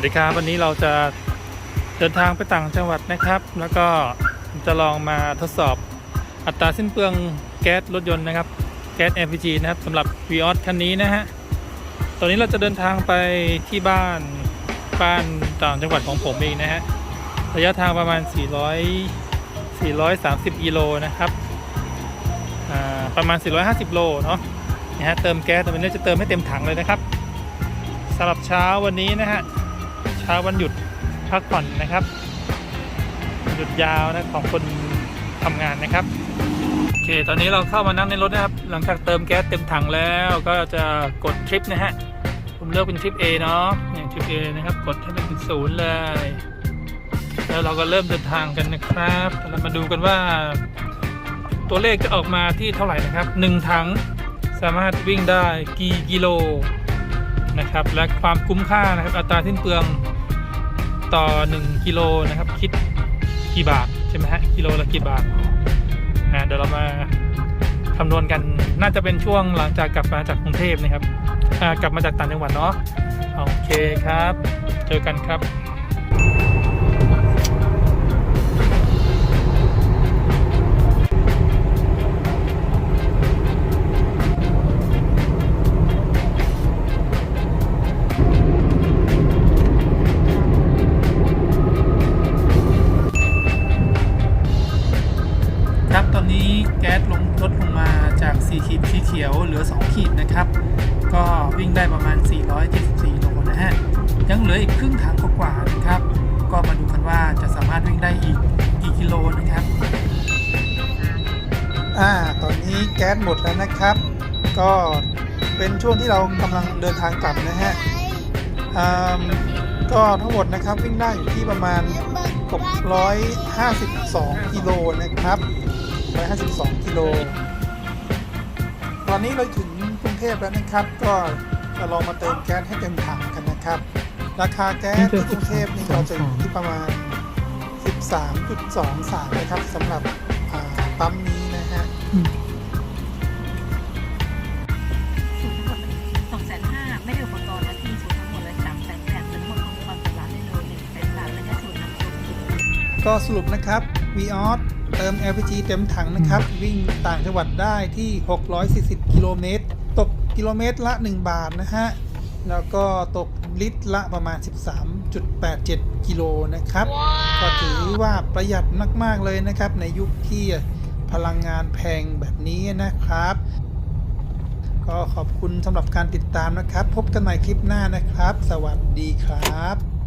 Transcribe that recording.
วัสดีครับวันนี้เราจะเดินทางไปต่างจังหวัดนะครับ แล้วก็จะลองมาทดสอบอัตราสิ้นเปลืองแก๊สรถยนต์นะครับ แก๊ส LPG นะครับสำหรับ v ีออสคันนี้นะฮะตอนนี้เราจะเดินทางไปที่บ้านบ้านต่างจังหวัดของผมเองนะฮะระยะทางประมาณ 400 430กิโลนะครับประมาณ 450 โลเนาะนะฮะเติมแก๊สแต่วันนี้จะเติมให้เต็มถังเลยนะครับสำหรับเช้าวันนี้นะฮะ ช้าวันหยุดพักผ่อนนะครับ หยุดยาวนะของคนทำงานนะครับโอเคตอนนี้เราเข้ามานั่งในรถนะครับ หลังจากเติมแก๊สเต็มถังแล้วก็จะกดทริปนะฮะผมเลือกเป็นทริป A เนาะเนี่ยทริป A นะครับกดให้มันเป็นศูนย์เลยแล้วเราก็เริ่มเดินทางกันนะครับเรามาดูกันว่า ตัวเลขจะออกมาที่เท่าไหร่นะครับหนึ่งถังสามารถวิ่งได้กี่กิโล นะครับ และความคุ้มค่านะครับ อัตราสิ้นเปลืองต่อ 1กิโลนะครับ คิดกี่บาทใช่ไหมฮะกิโลละกี่บาทนะเดี๋ยวเรามาคำนวณกันน่าจะเป็นช่วงหลังจากกลับมาจากกรุงเทพนะครับกลับมาจากต่างจังหวัดเนาะโอเคครับ เจอกันครับ ตอนนี้แก๊สลงลดลงมาจาก 4 ขีดสีเขียวเหลือ 2 ขีดนะครับ ก็วิ่งได้ประมาณ 474 โลนะฮะ ยังเหลืออีกครึ่งถังกว่าๆนะครับ ก็มาดูกันว่าจะสามารถวิ่งได้อีกกี่กิโลนะครับ อ่า ตอนนี้แก๊สหมดแล้วนะครับ ก็เป็นช่วงที่เรากำลังเดินทางกลับนะฮะอ่าก็ทั้งหมดนะครับวิ่งได้อยู่ที่ประมาณ 652 กิโลนะครับ 152 กิโล ตอนนี้เราถึงกรุงเทพแล้วนะครับ ก็จะลองมาเติมแก๊สให้เต็มถังกันนะครับ ราคาแก๊สที่กรุงเทพนี่เราจะอยู่ที่ประมาณ 13.23 นะครับสำหรับอ่าปั๊มนี้นะฮะสูตรทั้งหมดสองแสนห้าไม่ได้อุปกรณ์และที่สูตรทั้งหมดเลยสามแสนแปดทั้งหมดของความสำราญได้เลยหนึ่งแสนบาทและก็สูตรน้ำซุปก็สรุปนะครับ v ีออส เติม LPG เต็มถังนะครับ วิ่งต่างจังหวัดได้ที่ 640 กิโลเมตร ตกกิโลเมตรละ 1 บาทนะฮะ แล้วก็ตกลิตรละประมาณ 13.87 กิโลนะครับ ก็ถือว่าประหยัดมาก ๆ เลยนะครับ ในยุคที่พลังงานแพงแบบนี้นะครับ ก็ขอบคุณสำหรับการติดตามนะครับ พบกันใหม่คลิปหน้านะครับ สวัสดีครับ